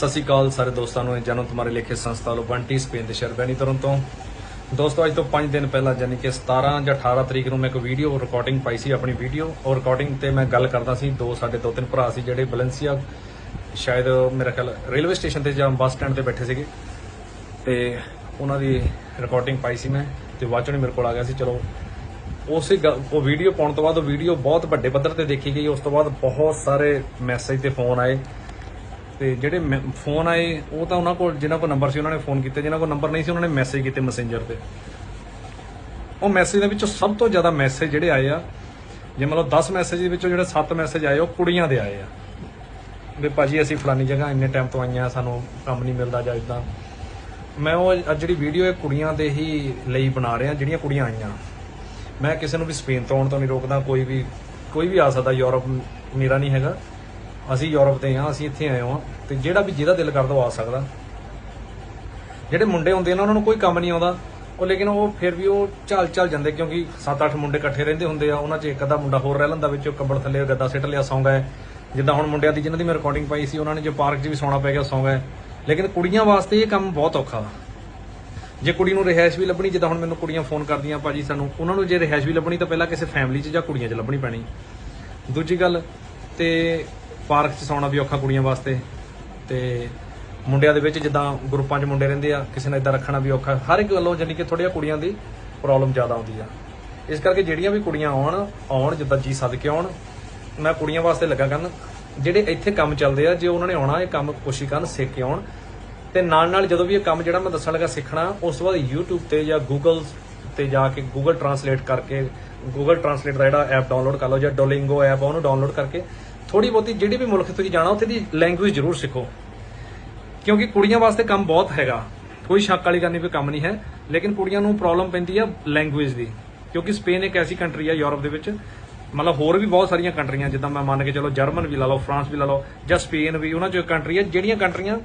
ਸਤਿ ਸ਼੍ਰੀ ਅਕਾਲ ਸਾਰੇ ਦੋਸਤਾਂ ਨੂੰ ਜਨਮ ਤੁਹਾਰੇ ਲੇਖੇ ਸੰਸਥਾ ਲੋ ਬੰਟੀ ਸਪੇਨ ਦੇ ਸ਼ਹਿਰ ਬੈਨੀਤਰਨ ਤੋਂ। ਦੋਸਤੋ, ਅੱਜ ਤੋਂ 5 ਦਿਨ ਪਹਿਲਾਂ ਯਾਨੀ ਕਿ 17 ਜਾਂ 18 ਤਰੀਕ ਨੂੰ ਮੈਂ ਇੱਕ ਵੀਡੀਓ ਰਿਕਾਰਡਿੰਗ ਪਾਈ ਸੀ, ਆਪਣੀ ਵੀਡੀਓ ਔਰ ਰਿਕਾਰਡਿੰਗ ਤੇ ਮੈਂ ਗੱਲ ਕਰਦਾ ਸੀ, ਦੋ, ਸਾਡੇ ਦੋ ਤਿੰਨ ਭਰਾ ਸੀ ਜਿਹੜੇ ਬਲੈਂਸੀਆ ਸ਼ਾਇਦ ਮੇਰਾ ਖਿਆਲ ਰੇਲਵੇ ਸਟੇਸ਼ਨ ਤੇ ਜਾਂ ਬੱਸ ਸਟੈਂਡ ਤੇ ਬੈਠੇ ਸੀਗੇ। ਤੇ ਉਹਨਾਂ ਦੀ ਰਿਕਾਰਡਿੰਗ ਪਾਈ ਸੀ ਮੈਂ, ਤੇ ਵਾਚਣ ਮੇਰੇ ਕੋਲ ਆ ਗਿਆ ਸੀ, ਚਲੋ। ਉਸੇ ਗੱਲ- ਉਹ ਵੀਡੀਓ ਪਾਉਣ ਤੋਂ ਬਾਅਦ ਉਹ ਵੀਡੀਓ ਬਹੁਤ ਵੱਡੇ ਪੱਧਰ ਤੇ ਦੇਖੀ ਗਈ, ਉਸ ਤੋਂ ਬਾਅਦ ਬਹੁਤ ਸਾਰੇ ਮੈਸੇਜ ਤੇ ਫੋਨ ਆਏ। ਤੇ ਜਿਹੜੇ ਮੈ- ਫੋਨ ਆਏ, ਉਹ ਤਾਂ ਉਹਨਾਂ ਕੋਲ ਜਿਨ੍ਹਾਂ ਕੋਲ ਨੰਬਰ ਸੀ, ਉਹਨਾਂ ਨੇ ਫੋਨ ਕੀਤੇ। ਜਿਨ੍ਹਾਂ ਕੋਲ ਨੰਬਰ ਨਹੀਂ ਸੀ, ਉਹਨਾਂ ਨੇ ਮੈਸੇਜ ਕੀਤੇ ਮੈਸੇਂਜਰ ਤੇ। ਉਹ ਮੈਸੇਜ ਦੇ ਵਿੱਚੋਂ ਸਭ ਤੋਂ ਜ਼ਿਆਦਾ ਮੈਸੇਜ ਜਿਹੜੇ ਆਏ ਆ, ਜੇ ਮਤਲਬ 10 ਮੈਸੇਜ ਦੇ ਵਿੱਚੋਂ ਜਿਹੜੇ 7 ਮੈਸੇਜ ਆਏ, ਉਹ ਕੁੜੀਆਂ ਦੇ ਆਏ ਆ। ਵੀ ਭਾਜੀ, ਅਸੀਂ ਫਲਾਨੀ ਜਗ੍ਹਾ ਇੰਨੇ ਟਾਈਮ ਤੋਂ ਆਈਆਂ, ਸਾਨੂੰ ਕੰਮ ਨਹੀਂ ਮਿਲਦਾ ਜਾਂ ਇਦਾਂ ਮੈਂ ਉਹ ਜਿਹੜੀ ਵੀਡੀਓ ਇਹ ਕੁੜੀਆਂ ਦੇ ਹੀ ਲਈ ਬਣਾ ਰਿਹਾ, ਜਿਹੜੀਆਂ ਕੁੜੀਆਂ ਆਈਆਂ। ਮੈਂ ਕਿਸੇ ਨੂੰ ਵੀ ਸਪੇਨ ਤੋਂ ਆਉਣ ਤੋਂ ਨਹੀਂ ਰੋਕਦਾ, ਕੋਈ ਵੀ ਕੋਈ ਵੀ ਆ ਸਕਦਾ ਯੂਰਪ ਮੇਰਾ ਨਹੀਂ ਹੈਗਾ। ਅਸੀਂ ਯੂਰਪ ਤੇ ਹਾਂ, ਅਸੀਂ ਇੱਥੇ ਆਏ ਹਾਂ ਤੇ ਜਿਹੜਾ ਵੀ ਜਿਹਦਾ ਦਿਲ ਕਰਦਾ ਉਹ ਆ ਸਕਦਾ। ਜਿਹੜੇ ਮੁੰਡੇ ਹੁੰਦੇ ਨੇ, ਉਹਨਾਂ ਨੂੰ ਕੋਈ ਕੰਮ ਨਹੀਂ ਆਉਂਦਾ। ਉਹ ਲੇਕਿਨ ਉਹ ਫਿਰ ਵੀ ਉਹ ਚੱਲ ਚੱਲ ਜਾਂਦੇ ਕਿਉਂਕਿ 7-8 ਮੁੰਡੇ ਇਕੱਠੇ ਰਹਿੰਦੇ ਹੁੰਦੇ ਆ, ਉਹਨਾਂ 'ਚ ਇੱਕ ਅੱਧਾ ਮੁੰਡਾ ਹੋਰ ਰਹਿ ਲੈਂਦਾ ਵਿੱਚ ਕੰਬਲ ਥੱਲੇ ਗੱਦਾ ਸਿੱਟ ਲਿਆ, ਸੌਂ ਗਏ। ਜਿੱਦਾਂ ਹੁਣ ਮੁੰਡਿਆਂ ਦੀ ਜਿਨ੍ਹਾਂ ਦੀ ਮੈਂ ਰਿਕਾਰਡਿੰਗ ਪਾਈ ਸੀ, ਉਹਨਾਂ ਨੇ ਜੋ ਪਾਰਕ 'ਚ ਵੀ ਸੌਣਾ ਪੈ ਗਿਆ, ਸੌਂ ਗਏ। ਲੇਕਿਨ ਕੁੜੀਆਂ ਵਾਸਤੇ ਇਹ ਕੰਮ ਬਹੁਤ ਔਖਾ ਵਾ। ਜੇ ਕੁੜੀ ਨੂੰ ਰਿਹਾਇਸ਼ ਵੀ ਲੱਭਣੀ, ਜਿੱਦਾਂ ਹੁਣ ਮੈਨੂੰ ਕੁੜੀਆਂ ਫੋਨ ਕਰਦੀਆਂ ਭਾਜੀ ਸਾਨੂੰ, ਉਹਨਾਂ ਨੂੰ ਜੇ ਰਿਹਾਇਸ਼ ਵੀ ਲੱਭਣੀ ਤਾਂ ਪਹਿਲਾਂ ਕਿਸੇ ਫੈਮਿਲੀ 'ਚ ਜਾਂ ਕੁੜੀਆਂ 'ਚ ਲੱਭਣੀ ਪੈਣੀ। ਦੂਜੀ ਗੱਲ ਤੇ ਪਾਰਕ 'ਚ ਸੌਣਾ ਵੀ ਔਖਾ ਕੁੜੀਆਂ ਵਾਸਤੇ ਤੇ ਮੁੰਡਿਆਂ ਦੇ ਵਿੱਚ ਜਿੱਦਾਂ ਗਰੁੱਪਾਂ 'ਚ ਮੁੰਡੇ ਰਹਿੰਦੇ ਆ, ਕਿਸੇ ਨੇ ਇਦਾਂ ਰੱਖਣਾ ਵੀ ਔਖਾ। ਹਰ ਇੱਕ ਗੱਲੋਂ ਜਾਨੀ ਕਿ ਥੋੜ੍ਹੀਆਂ ਕੁੜੀਆਂ ਦੀ ਪ੍ਰੋਬਲਮ ਜ਼ਿਆਦਾ ਆਉਂਦੀ ਆ। ਇਸ ਕਰਕੇ ਜਿਹੜੀਆਂ ਵੀ ਕੁੜੀਆਂ ਆਉਣ ਆਉਣ ਜਿੱਦਾਂ ਜੀ ਸੱਦ ਕੇ ਆਉਣ, ਮੈਂ ਕੁੜੀਆਂ ਵਾਸਤੇ ਲੱਗਾ ਕਰਨ ਜਿਹੜੇ ਇੱਥੇ ਕੰਮ ਚੱਲਦੇ ਆ, ਜੇ ਉਹਨਾਂ ਨੇ ਆਉਣਾ, ਇਹ ਕੰਮ ਕੋਸ਼ਿਸ਼ ਕਰਨ ਸਿੱਖ ਕੇ ਆਉਣ। ਤੇ ਨਾਲ ਨਾਲ ਜਦੋਂ ਵੀ ਇਹ ਕੰਮ ਜਿਹੜਾ ਮੈਂ ਦੱਸਣ ਲੱਗਾ ਸਿੱਖਣਾ, ਉਸ ਤੋਂ ਬਾਅਦ YouTube ਤੇ ਜਾਂ Google ਤੇ ਜਾ ਕੇ Google ਟਰਾਂਸਲੇਟ ਕਰਕੇ, Google ਟਰਾਂਸਲੇਟ ਦਾ ਜਿਹੜਾ ਐਪ ਡਾਊਨਲੋਡ ਕਰ ਲਓ, ਜਾਂ Duolingo ਐਪ ਆ, ਉਹਨੂੰ ਡਾਊਨਲੋਡ ਕਰਕੇ ਥੋੜੀ ਬਹੁਤੀ ਜਿਹੜੀ ਵੀ ਮੁਲਕ ਤੁਸੀਂ ਜਾਣਾ, ਉੱਥੇ ਦੀ ਲੈਂਗੁਏਜ ਜ਼ਰੂਰ ਸਿੱਖੋ। ਕਿਉਂਕਿ ਕੁੜੀਆਂ ਵਾਸਤੇ ਕੰਮ ਬਹੁਤ ਹੈਗਾ। ਕੋਈ ਸ਼ੱਕ ਵਾਲੀ ਗੱਲ ਨਹੀਂ ਕੋਈ ਕੰਮ ਨਹੀਂ ਹੈ, ਲੇਕਿਨ ਕੁੜੀਆਂ ਨੂੰ ਪ੍ਰੋਬਲਮ ਪੈਂਦੀ ਆ ਲੈਂਗੁਏਜ ਦੀ। ਕਿਉਂਕਿ ਸਪੇਨ ਇੱਕ ਐਸੀ ਕੰਟਰੀ ਆ ਯੂਰਪ ਦੇ ਵਿੱਚ, ਮਤਲਬ ਹੋਰ ਵੀ ਬਹੁਤ ਸਾਰੀਆਂ ਕੰਟਰੀਆਂ ਜਿੱਦਾਂ ਮੈਂ ਮੰਨ ਕੇ ਚਲੋ ਜਰਮਨ ਵੀ ਲਾ ਲਓ ਫਰਾਂਸ ਵੀ ਲਾ ਲਓ, ਜਾਂ ਸਪੇਨ ਵੀ, ਉਹਨਾਂ ਚੋਂ ਇੱਕ ਕੰਟਰੀ ਆ, ਜਿਹੜੀਆਂ ਕੰਟਰੀਆਂ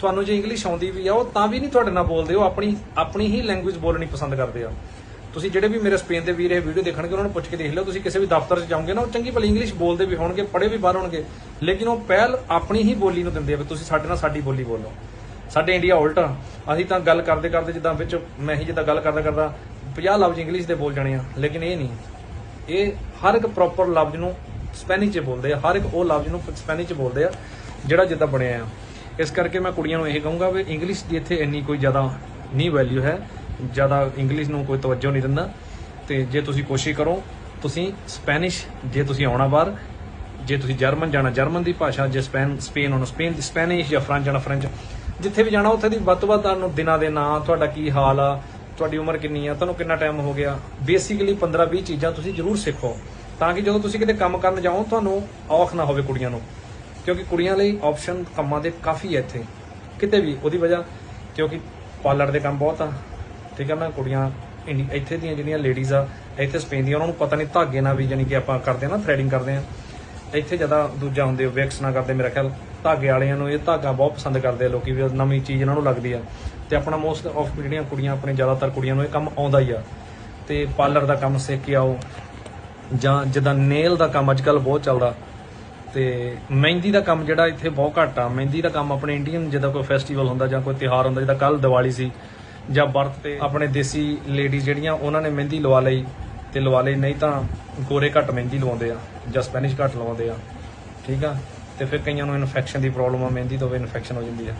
ਤੁਹਾਨੂੰ ਜੇ ਇੰਗਲਿਸ਼ ਆਉਂਦੀ ਵੀ ਆ, ਉਹ ਤਾਂ ਵੀ ਨਹੀਂ ਤੁਹਾਡੇ ਨਾਲ ਬੋਲਦੇ, ਉਹ ਆਪਣੀ ਆਪਣੀ ਹੀ ਲੈਂਗੁਏਜ ਬੋਲਣੀ ਪਸੰਦ ਕਰਦੇ ਆ। ਤੁਸੀਂ ਜਿਹੜੇ ਵੀ ਮੇਰੇ ਸਪੇਨ ਦੇ ਵੀਰ ਇਹ ਵੀਡੀਓ ਦੇਖਣਗੇ, ਉਹਨਾਂ ਨੂੰ ਪੁੱਛ ਕੇ ਦੇਖ ਲਿਓ। ਤੁਸੀਂ ਕਿਸੇ ਵੀ ਦਫ਼ਤਰ 'ਚ ਜਾਓਗੇ ਨਾ, ਉਹ ਚੰਗੀ ਭਲੀ ਇੰਗਲਿਸ਼ ਬੋਲਦੇ ਵੀ ਹੋਣਗੇ, ਪੜ੍ਹੇ ਵੀ ਬਾਹਰ ਹੋਣਗੇ। ਲੇਕਿਨ ਉਹ ਪਹਿਲ ਆਪਣੀ ਹੀ ਬੋਲੀ ਨੂੰ ਦਿੰਦੇ ਆ ਵੀ ਤੁਸੀਂ ਸਾਡੇ ਨਾਲ ਸਾਡੀ ਬੋਲੀ ਬੋਲੋ। ਸਾਡੇ ਇੰਡੀਆ ਉਲਟਾ ਅਸੀਂ ਤਾਂ ਗੱਲ ਕਰਦੇ ਕਰਦੇ ਜਿੱਦਾਂ ਵਿੱਚ ਮੈਂ ਹੀ ਜਿੱਦਾਂ ਗੱਲ ਕਰਦਾ ਕਰਦਾ 50 ਲਫ਼ਜ਼ ਇੰਗਲਿਸ਼ ਦੇ ਬੋਲ ਜਾਣੇ ਆ। ਲੇਕਿਨ ਇਹ ਨਹੀਂ। ਇਹ ਹਰ ਇੱਕ ਪ੍ਰੋਪਰ ਲਫ਼ਜ਼ ਨੂੰ ਸਪੈਨਿਸ਼ 'ਚ ਬੋਲਦੇ ਆ। ਹਰ ਇੱਕ ਉਹ ਲਫ਼ਜ਼ ਨੂੰ ਸਪੈਨਿਸ਼ 'ਚ ਬੋਲਦੇ ਆ, ਜਿਹੜਾ ਜਿੱਦਾਂ ਬਣਿਆ ਆ। ਇਸ ਕਰਕੇ ਮੈਂ ਕੁੜੀਆਂ ਨੂੰ ਇਹ ਕਹੂੰਗਾ ਵੀ ਇੰਗਲਿਸ਼ ਦੀ ਇੱਥੇ ਇੰਨੀ ਕੋਈ ਜ਼ਿਆਦਾ ਨਹੀਂ ਵੈਲਿਊ ਹੈ। ਜ਼ਿਆਦਾ ਇੰਗਲਿਸ਼ ਨੂੰ ਕੋਈ ਤਵੱਜੋ ਨਹੀਂ ਦਿੰਦਾ। ਤੇ ਜੇ ਤੁਸੀਂ ਕੋਸ਼ਿਸ਼ ਕਰੋ, ਤੁਸੀਂ ਸਪੈਨਿਸ਼ ਜੇ ਤੁਸੀਂ ਆਉਣਾ ਬਾਹਰ, ਜੇ ਤੁਸੀਂ ਜਰਮਨ ਜਾਣਾ ਜਰਮਨ ਦੀ ਭਾਸ਼ਾ, ਜੇ ਸਪੇਨ ਸਪੇਨ ਹੋਣਾ ਸਪੇਨ ਦੀ ਸਪੈਨਿਸ਼ ਜਾਂ ਫ੍ਰੈਂਚ ਜਾਣਾ ਫ੍ਰੈਂਚ ਜਿੱਥੇ ਵੀ ਜਾਣਾ, ਉੱਥੇ ਦੀ ਵੱਧ ਤੋਂ ਵੱਧ ਤੁਹਾਨੂੰ ਦਿਨਾਂ ਦੇ ਨਾਂ, ਤੁਹਾਡਾ ਕੀ ਹਾਲ ਆ, ਤੁਹਾਡੀ ਉਮਰ ਕਿੰਨੀ ਆ, ਤੁਹਾਨੂੰ ਕਿੰਨਾ ਟਾਈਮ ਹੋ ਗਿਆ ਬੇਸਿਕਲੀ 15 20 ਚੀਜ਼ਾਂ ਤੁਸੀਂ ਜ਼ਰੂਰ ਸਿੱਖੋ, ਤਾਂ ਕਿ ਜਦੋਂ ਤੁਸੀਂ ਕਿਤੇ ਕੰਮ ਕਰਨ ਜਾਓ, ਤੁਹਾਨੂੰ ਔਖ ਨਾ ਹੋਵੇ ਕੁੜੀਆਂ ਨੂੰ, ਕਿਉਂਕਿ ਕੁੜੀਆਂ ਲਈ ਆਪਸ਼ਨ ਕੰਮਾਂ ਦੇ ਕਾਫੀ ਹੈ ਇੱਥੇ, ਕਿਤੇ ਵੀ, ਉਹਦੀ ਵਜ੍ਹਾ, ਕਿਉਂਕਿ ਪਾਰਲਰ ਦੇ ਕੰਮ ਬਹੁਤ ਆ ਠੀਕ ਹੈ ਨਾ, ਕੁੜੀਆਂ ਇੰਡੀ- ਇੱਥੇ ਦੀਆਂ ਜਿਹੜੀਆਂ ਲੇਡੀਜ਼ ਆ, ਇੱਥੇ ਸਪੇਨ ਦੀਆਂ, ਉਹਨਾਂ ਨੂੰ ਪਤਾ ਨਹੀਂ ਧਾਗੇ ਨਾਲ ਵੀ ਜਾਨੀ ਕਿ ਆਪਾਂ ਕਰਦੇ ਆ ਨਾ ਥ੍ਰੈਡਿੰਗ ਕਰਦੇ ਆ। ਇੱਥੇ ਜ਼ਿਆਦਾ ਦੂਜਾ ਹੁੰਦੇ ਵਿਕਸ ਨਾ ਕਰਦੇ ਮੇਰਾ ਖਿਆਲ, ਧਾਗੇ ਵਾਲਿਆਂ ਨੂੰ ਇਹ ਧਾਗਾ ਬਹੁਤ ਪਸੰਦ ਕਰਦੇ ਆ ਲੋਕੀ, ਵੀ ਨਵੀਂ ਚੀਜ਼ ਇਹਨਾਂ ਨੂੰ ਲੱਗਦੀ ਆ। ਤੇ ਆਪਣਾ ਮੋਸਟ ਆਫ ਜਿਹੜੀਆਂ ਕੁੜੀਆਂ, ਆਪਣੇ ਜ਼ਿਆਦਾਤਰ ਕੁੜੀਆਂ ਨੂੰ ਇਹ ਕੰਮ ਆਉਂਦਾ ਹੀ ਆ। ਤੇ ਪਾਰਲਰ ਦਾ ਕੰਮ ਸਿੱਖ ਕੇ ਆਓ, ਜਾਂ ਜਿੱਦਾਂ ਨੇਲ ਦਾ ਕੰਮ ਅੱਜਕੱਲ ਬਹੁਤ ਚੱਲਦਾ। ਤੇ ਮਹਿੰਦੀ ਦਾ ਕੰਮ ਜਿਹੜਾ ਇੱਥੇ ਬਹੁਤ ਘੱਟ ਆ। ਮਹਿੰਦੀ ਦਾ ਕੰਮ ਆਪਣੇ ਇੰਡੀਅਨ ਜਿੱਦਾਂ ਕੋਈ ਫੈਸਟੀਵਲ ਹੁੰਦਾ ਜਾਂ ਕੋਈ ਤਿਉਹਾਰ ਹੁੰਦਾ, ਜਿੱਦਾਂ ਕੱਲ ਦੀਵਾਲੀ ਸੀ ਜਾਂ ਬਰਥ ਤੇ ਆਪਣੇ ਦੇਸੀ ਲੇਡੀ ਜਿਹੜੀਆਂ, ਉਹਨਾਂ ਨੇ ਮਹਿੰਦੀ ਲਵਾ ਲਈ ਤੇ ਲਵਾ ਲਈ, ਨਹੀਂ ਤਾਂ ਗੋਰੇ ਘੱਟ ਮਹਿੰਦੀ ਲਵਾਉਂਦੇ ਆ ਜਾਂ ਸਪੈਨਿਸ਼ ਘੱਟ ਲਵਾਉਂਦੇ ਆ, ਠੀਕ ਆ? ਤੇ ਫਿਰ ਕਈਆਂ ਨੂੰ ਇਨਫੈਕਸ਼ਨ ਦੀ ਪ੍ਰੋਬਲਮ ਆ, ਮਹਿੰਦੀ ਤੋਂ ਵੀ ਇਨਫੈਕਸ਼ਨ ਹੋ ਜਾਂਦੀ ਆ।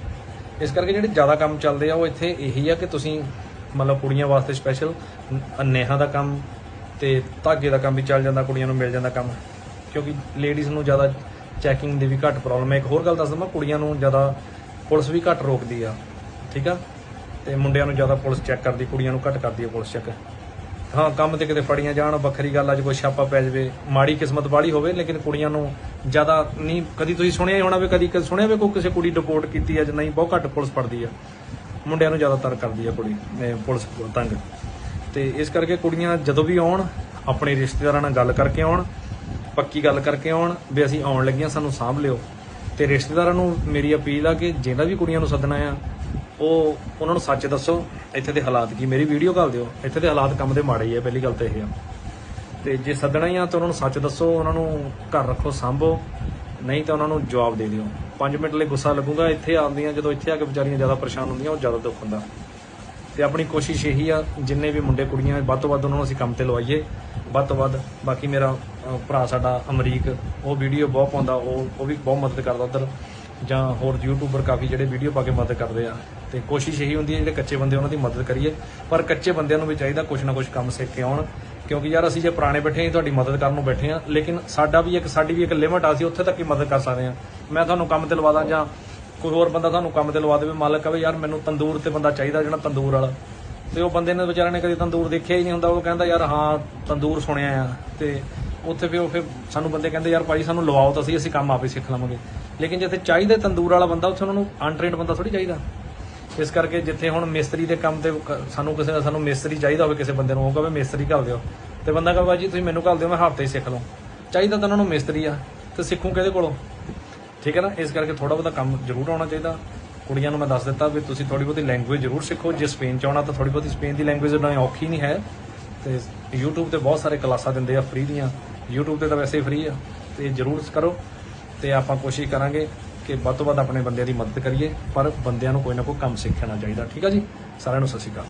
ਇਸ ਕਰਕੇ ਜਿਹੜੇ ਜ਼ਿਆਦਾ ਕੰਮ ਚੱਲਦੇ ਆ, ਉਹ ਇੱਥੇ ਇਹੀ ਆ ਕਿ ਤੁਸੀਂ ਮਤਲਬ ਕੁੜੀਆਂ ਵਾਸਤੇ ਸਪੈਸ਼ਲ ਨੇਹਾ ਦਾ ਕੰਮ ਤੇ ਧਾਗੇ ਦਾ ਕੰਮ ਵੀ ਚੱਲ ਜਾਂਦਾ, ਕੁੜੀਆਂ ਨੂੰ ਮਿਲ ਜਾਂਦਾ ਕੰਮ। ਕਿਉਂਕਿ ਲੇਡੀਜ਼ ਨੂੰ ਜ਼ਿਆਦਾ ਚੈਕਿੰਗ ਦੀ ਵੀ ਘੱਟ ਪ੍ਰੋਬਲਮ ਹੈ ਇੱਕ ਹੋਰ ਗੱਲ ਦੱਸ ਦਵਾਂ ਕੁੜੀਆਂ ਨੂੰ ਜ਼ਿਆਦਾ ਪੁਲਿਸ ਵੀ ਘੱਟ ਰੋਕਦੀ ਆ, ਠੀਕ ਆ? ਤੇ ਮੁੰਡਿਆਂ ਨੂੰ ਜ਼ਿਆਦਾ ਪੁਲਿਸ ਚੈੱਕ ਕਰਦੀ, ਕੁੜੀਆਂ ਨੂੰ ਘੱਟ ਕਰਦੀ ਆ ਪੁਲਿਸ ਚੈੱਕ ਹਾਂ, ਕੰਮ ਤੇ ਕਿਤੇ ਫੜੀਆਂ ਜਾਣ ਵੱਖਰੀ ਗੱਲ ਅੱਜ ਕੋਈ ਛਾਪਾ ਪੈ ਜਾਵੇ, ਮਾੜੀ ਕਿਸਮਤ ਵਾਲੀ ਹੋਵੇ, ਲੇਕਿਨ ਕੁੜੀਆਂ ਨੂੰ ਜ਼ਿਆਦਾ ਨਹੀਂ, ਕਦੀ ਤੁਸੀਂ ਸੁਣਿਆ ਹੀ ਹੋਣਾ ਵੀ, ਕਦੀ ਕਦੀ ਸੁਣਿਆ ਵੀ ਕੋਈ ਕਿਸੇ ਕੁੜੀ ਡਿਪੋਰਟ ਕੀਤੀ ਅੱਜ ਨਹੀਂ, ਬਹੁਤ ਘੱਟ ਪੁਲਿਸ ਫੜਦੀ ਆ। ਮੁੰਡਿਆਂ ਨੂੰ ਜ਼ਿਆਦਾ ਤਰ ਕਰਦੀ ਆ ਕੁੜੀ ਪੁਲਿਸ ਤੰਗ। ਤੇ ਇਸ ਕਰਕੇ ਕੁੜੀਆਂ ਜਦੋਂ ਵੀ ਆਉਣ, ਆਪਣੇ ਰਿਸ਼ਤੇਦਾਰਾਂ ਨਾਲ ਗੱਲ ਕਰਕੇ ਆਉਣ, ਪੱਕੀ ਗੱਲ ਕਰਕੇ ਆਉਣ, ਵੀ ਅਸੀਂ ਆਉਣ ਲੱਗੀਆਂ, ਸਾਨੂੰ ਸਾਂਭ ਲਿਓ। ਤੇ ਰਿਸ਼ਤੇਦਾਰਾਂ ਨੂੰ ਮੇਰੀ ਅਪੀਲ ਆ ਕਿ ਜਿਹੜਾ ਵੀ ਕੁੜੀਆਂ ਨੂੰ ਸੱਦਣਾ ਆ ਉਹ ਉਹਨਾਂ ਨੂੰ ਸੱਚ ਦੱਸੋ, ਇੱਥੇ ਦੇ ਹਾਲਾਤ ਕੀ? ਮੇਰੀ ਵੀਡੀਓ ਘੱਲ ਦਿਓ। ਇੱਥੇ ਦੇ ਹਾਲਾਤ ਕੰਮ ਦੇ ਮਾੜੇ ਹੀ ਆ, ਪਹਿਲੀ ਗੱਲ ਤਾਂ ਇਹ ਆ। ਤੇ ਜੇ ਸੱਦਣਾ ਹੀ ਆ ਤਾਂ ਉਹਨਾਂ ਨੂੰ ਸੱਚ ਦੱਸੋ, ਉਹਨਾਂ ਨੂੰ ਘਰ ਰੱਖੋ, ਸਾਂਭੋ। ਨਹੀਂ ਤਾਂ ਉਹਨਾਂ ਨੂੰ ਜਵਾਬ ਦੇ ਦਿਓ। 5 ਮਿੰਟ ਲਈ ਗੁੱਸਾ ਲੱਗੂਗਾ, ਇੱਥੇ ਆਉਂਦੀਆਂ, ਜਦੋਂ ਇੱਥੇ ਆ ਕੇ ਵਿਚਾਰੀਆਂ ਜ਼ਿਆਦਾ ਪਰੇਸ਼ਾਨ ਹੁੰਦੀਆਂ, ਉਹ ਜ਼ਿਆਦਾ ਦੁੱਖ ਹੁੰਦਾ। ਤੇ ਆਪਣੀ ਕੋਸ਼ਿਸ਼ ਇਹੀ ਆ, ਜਿੰਨੇ ਵੀ ਮੁੰਡੇ, ਕੁੜੀਆਂ, ਵੱਧ ਤੋਂ ਵੱਧ ਉਹਨਾਂ ਨੂੰ ਅਸੀਂ ਕੰਮ ਤੇ ਲਵਾਈਏ। ਵੱਧ ਤੋਂ ਵੱਧ ਬਾਕੀ ਮੇਰਾ ਭਰਾ ਸਾਡਾ ਅਮਰੀਕ, ਉਹ ਵੀਡੀਓ ਬਹੁਤ ਪਾਉਂਦਾ, ਉਹ ਉਹ ਵੀ ਬਹੁਤ ਮਦਦ ਕਰਦਾ ਉਧਰ। ਜਾਂ ਹੋਰ ਯੂਟਿਊਬਰ ਕਾਫੀ ਜਿਹੜੇ ਵੀਡੀਓ ਪਾ ਕੇ ਮਦਦ ਕਰਦੇ ਆ। ਤੇ ਕੋਸ਼ਿਸ਼ ਇਹੀ ਹੁੰਦੀ ਹੈ ਜਿਹੜੇ ਕੱਚੇ ਬੰਦੇ ਉਹਨਾਂ ਦੀ ਮਦਦ ਕਰੀਏ। ਪਰ ਕੱਚੇ ਬੰਦਿਆਂ ਨੂੰ ਵੀ ਚਾਹੀਦਾ ਕੁਝ ਨਾ ਕੁਝ ਕੰਮ ਸਿੱਖ ਕੇ ਆਉਣ। ਕਿਉਂਕਿ ਯਾਰ ਅਸੀਂ ਜੇ ਪੁਰਾਣੇ ਬੈਠੇ ਹਾਂ, ਤੁਹਾਡੀ ਮਦਦ ਕਰਨ ਨੂੰ ਬੈਠੇ ਹਾਂ, ਲੇਕਿਨ ਸਾਡਾ ਵੀ ਇੱਕ ਸਾਡੀ ਵੀ ਇੱਕ ਲਿਮਟ ਆ, ਅਸੀਂ ਉੱਥੇ ਤੱਕ ਹੀ ਮਦਦ ਕਰ ਸਕਦੇ ਹਾਂ। ਮੈਂ ਤੁਹਾਨੂੰ ਕੰਮ ਤੇ ਲਵਾ ਦਾਂ ਜਾਂ ਕੋਈ ਹੋਰ ਬੰਦਾ ਤੁਹਾਨੂੰ ਕੰਮ ਤੇ ਲਵਾ ਦੇਵੇ, ਮਾਲਕ ਕਹੇ, ਯਾਰ ਮੈਨੂੰ ਤੰਦੂਰ ਤੇ ਬੰਦਾ ਚਾਹੀਦਾ ਜਿਹੜਾ ਤੰਦੂਰ ਵਾਲਾ। ਤੇ ਉਹ ਬੰਦੇ ਨੇ ਵਿਚਾਰੇ ਨੇ ਕਦੀ ਤੰਦੂਰ ਦੇਖਿਆ ਹੀ ਨਹੀਂ ਹੁੰਦਾ, ਉਹ ਕਹਿੰਦਾ, ਯਾਰ ਹਾਂ, ਤੰਦੂਰ ਸੁਣਿਆ ਆ। ਤੇ ਉੱਥੇ ਫਿਰ ਉਹ ਫਿਰ ਸਾਨੂੰ ਬੰਦੇ ਕਹਿੰਦੇ, ਯਾਰ ਭਾਈ ਸਾਨੂੰ ਲਵਾਓ ਤਾਂ ਅਸੀਂ ਅਸੀਂ ਕੰਮ ਆਪੇ ਸਿੱਖ ਲਵਾਂਗੇ। ਲੇਕਿਨ ਜਿੱਥੇ ਚਾਹੀਦਾ ਤੰਦੂਰ ਵਾਲਾ ਬੰਦਾ, ਉੱਥੇ ਉਹਨਾਂ ਨੂੰ ਅਨਟ੍ਰੇਨਡ ਬੰਦਾ ਥੋੜੀ ਚਾਹੀਦਾ। ਇਸ ਕਰਕੇ ਜਿੱਥੇ ਹੁਣ ਮਿਸਤਰੀ ਦੇ ਕੰਮ ਤੇ ਸਾਨੂੰ ਕਿਸੇ ਦਾ ਸਾਨੂੰ ਮਿਸਤਰੀ ਚਾਹੀਦਾ ਹੋਵੇ ਕਿਸੇ ਬੰਦੇ ਨੂੰ, ਉਹ ਕਹੇ ਮਿਸਤਰੀ ਘੱਲ ਦਿਓ। ਤੇ ਬੰਦਾ ਕਹੇ, ਬਾਜੀ, ਤੁਸੀਂ ਮੈਨੂੰ ਘੱਲ ਦਿਓ, ਮੈਂ ਹਫ਼ਤੇ ਹੀ ਸਿੱਖ ਲਵਾਂ ਚਾਹੀਦਾ ਤਾਂ ਉਹਨਾਂ ਨੂੰ ਮਿਸਤਰੀ ਆ, ਤੇ ਸਿੱਖੂ ਕਿਹਦੇ ਕੋਲੋਂ? ਠੀਕ ਹੈ ਨਾ? ਇਸ ਕਰਕੇ ਥੋੜਾ ਬਹੁਤਾ ਕੰਮ ਜ਼ਰੂਰ ਆਉਣਾ ਚਾਹੀਦਾ। ਕੁੜੀਆਂ ਨੂੰ ਮੈਂ ਦੱਸ ਦਿੱਤਾ ਵੀ ਤੁਸੀਂ ਥੋੜੀ ਬਹੁਤੀ ਲੈਂਗੁਏਜ ਜ਼ਰੂਰ ਸਿੱਖੋ। ਜੇ ਸਪੇਨ ਚ ਆਉਣਾ ਤਾਂ ਥੋੜੀ ਬਹੁਤੀ ਸਪੇਨ ਦੀ ਲੈਂਗੁਏਜ ਉਨਾ ਔਖੀ ਨਹੀਂ ਹੈ। ਤੇ YouTube ਤੇ ਬਹੁਤ ਸਾਰੇ ਕਲਾਸਾਂ ਦਿੰਦੇ ਆ ਫ੍ਰੀ ਦੀਆਂ। YouTube ਤੇ ਤਾਂ ਵੈਸੇ ਹੀ ਫ੍ਰੀ ਆ। ਤੇ ਜ਼ਰੂਰ ਕਰੋ। ਤੇ ਆਪਾਂ ਕੋਸ਼ਿਸ਼ ਕਰਾਂਗੇ ਕਿ ਵੱਧ ਤੋਂ ਵੱਧ ਆਪਣੇ ਬੰਦਿਆਂ ਦੀ ਮਦਦ ਕਰੀਏ, ਪਰ ਬੰਦਿਆਂ ਨੂੰ ਕੋਈ ਨਾ ਕੋਈ ਕੰਮ ਸਿੱਖਣਾ ਚਾਹੀਦਾ। ਠੀਕ ਆ ਜੀ? ਸਾਰਿਆਂ ਨੂੰ ਸਤਿ ਸ਼੍ਰੀ ਅਕਾਲ।